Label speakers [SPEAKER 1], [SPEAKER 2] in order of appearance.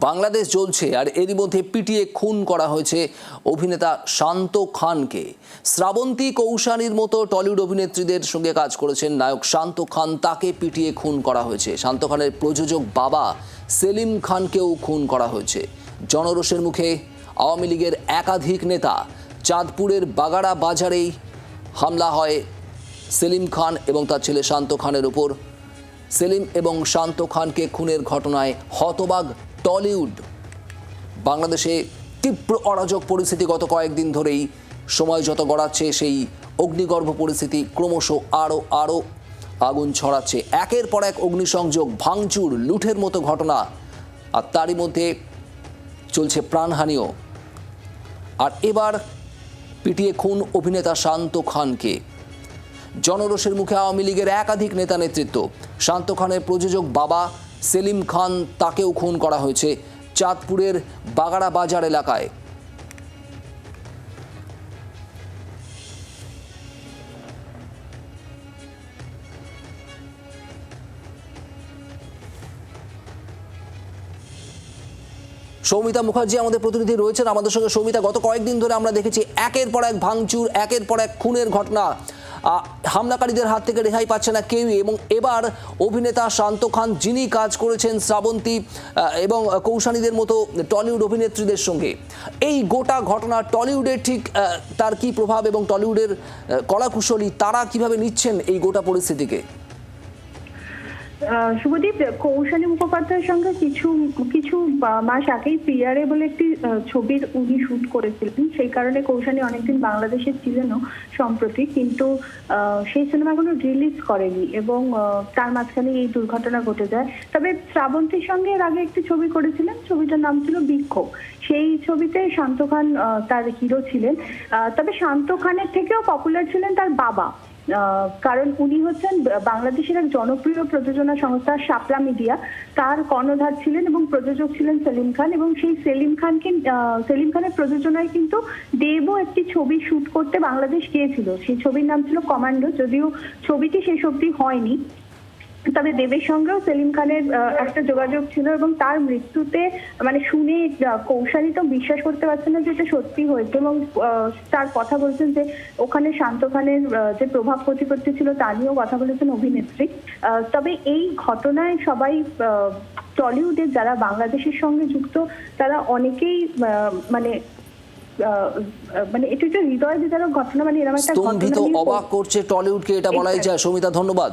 [SPEAKER 1] বাংলাদেশ জ্বলছে আর এরই মধ্যে পিটিয়ে খুন করা হয়েছে অভিনেতা শান্ত খানকে। শ্রাবন্তী কৌশানীর মতো টলিউড অভিনেত্রীদের সঙ্গে কাজ করেছেন নায়ক শান্ত খান। তাকে পিটিয়ে খুন করা হয়েছে। শান্ত খানের প্রযোজক বাবা সেলিম খানকেও খুন করা হয়েছে। জনরোষের মুখে আওয়ামী লীগের একাধিক নেতা। চাঁদপুরের বাগাড়া বাজারেই হামলা হয় সেলিম খান এবং তার ছেলে শান্ত খানের উপর। সেলিম এবং শান্ত খানকে খুনের ঘটনায় হতবাগ টলিউড। বাংলাদেশে তীব্র অরাজক পরিস্থিতি গত কয়েকদিন ধরেই। সময় যত গড়াচ্ছে, সেই অগ্নিগর্ভ পরিস্থিতি ক্রমশ আরও আরও আগুন ছড়াচ্ছে। একের পর এক অগ্নিসংযোগ, ভাঙচুর, লুঠের মতো ঘটনা। আর তারই মধ্যে চলছে প্রাণহানিও। আর এবার পিটিয়ে খুন অভিনেতা শান্ত খানকে। জনরোষের মুখে আওয়ামী লীগের একাধিক নেতা নেতৃত্ব। শান্ত খানের প্রযোজক বাবা সেলিম খান তাকেও খুন করা হয়েছে চাঁদপুরের বাগাড়া বাজার এলাকায়। সৌমিতা মুখার্জি আমাদের প্রতিনিধি রয়েছেন। আমাদের সঙ্গে সৌমিতা, গত কয়েকদিন ধরে আমরা দেখেছি একের পর এক ভাঙচুর, একের পর এক খুনের ঘটনা। হামলাকারীদের হাত থেকে রেহাই পাচ্ছে না কেউই এবং এবার অভিনেতা শান্ত খান যিনি কাজ করেছেন শ্রাবন্তী এবং কৌশানীদের মতো টলিউড অভিনেত্রীদের সঙ্গে। এই গোটা ঘটনা টলিউডের ঠিক তার কি প্রভাব এবং টলিউডের কলাকুশলী তারা কীভাবে নিচ্ছেন এই গোটা পরিস্থিতিকে?
[SPEAKER 2] শুভদীপ, কৌশালী মুখোপাধ্যায়ের সঙ্গে কিছু কিছু মাস আগেই পিয়ারে বলে একটি ছবির উনি শুট করেছিলেন। সেই কারণে কৌশালী অনেকদিন বাংলাদেশে ছিলেনও সম্প্রতি, কিন্তু সেই সিনেমা এখনও রিলিজ করেনি এবং তার মাঝখানে এই দুর্ঘটনা ঘটে যায়। তবে শ্রাবন্তীর সঙ্গে এর আগে একটি ছবি করেছিলেন, ছবিটার নাম ছিল বিক্ষোভ। সেই ছবিতে শান্ত খান তার হিরো ছিলেন। তবে শান্ত খানের থেকেও পপুলার ছিলেন তার বাবা। কারণ উনি হচ্ছেন বাংলাদেশের এক জনপ্রিয় প্রযোজনা সংস্থা শাপলা মিডিয়া। তার কর্ণধার ছিলেন এবং প্রযোজক ছিলেন সেলিম খান এবং সেই সেলিম খানকে সেলিম খানের প্রযোজনায় কিন্তু দেবও একটি ছবি শুট করতে বাংলাদেশ গিয়েছিল। সেই ছবির নাম ছিল কমান্ডো, যদিও ছবিটি শেষ অবধি হয়নি। তবে দেবের সঙ্গেও সেলিম খানের একটা যোগাযোগ ছিল এবং তার মৃত্যুতে মানে শুনে কৌশালী তো বিশ্বাস করতে পারছে না যে এটা সত্যি হয়েছে এবং তার কথা বলছেন যে ওখানে শান্ত খানের যে প্রভাব প্রতিপত্তি ছিল তা নিয়েও কথা বলেছেন অভিনেত্রী। আহ, তবে এই ঘটনায় সবাই আহ, টলিউডের যারা বাংলাদেশের সঙ্গে যুক্ত তারা অনেকেই মানে মানে এটা একটা হৃদয় বিদারক ঘটনা মানে এরকম একটা
[SPEAKER 1] স্তম্ভিত অবাক করছে টলিউডকে এটা বলাই যায়। সৌমিতা ধন্যবাদ।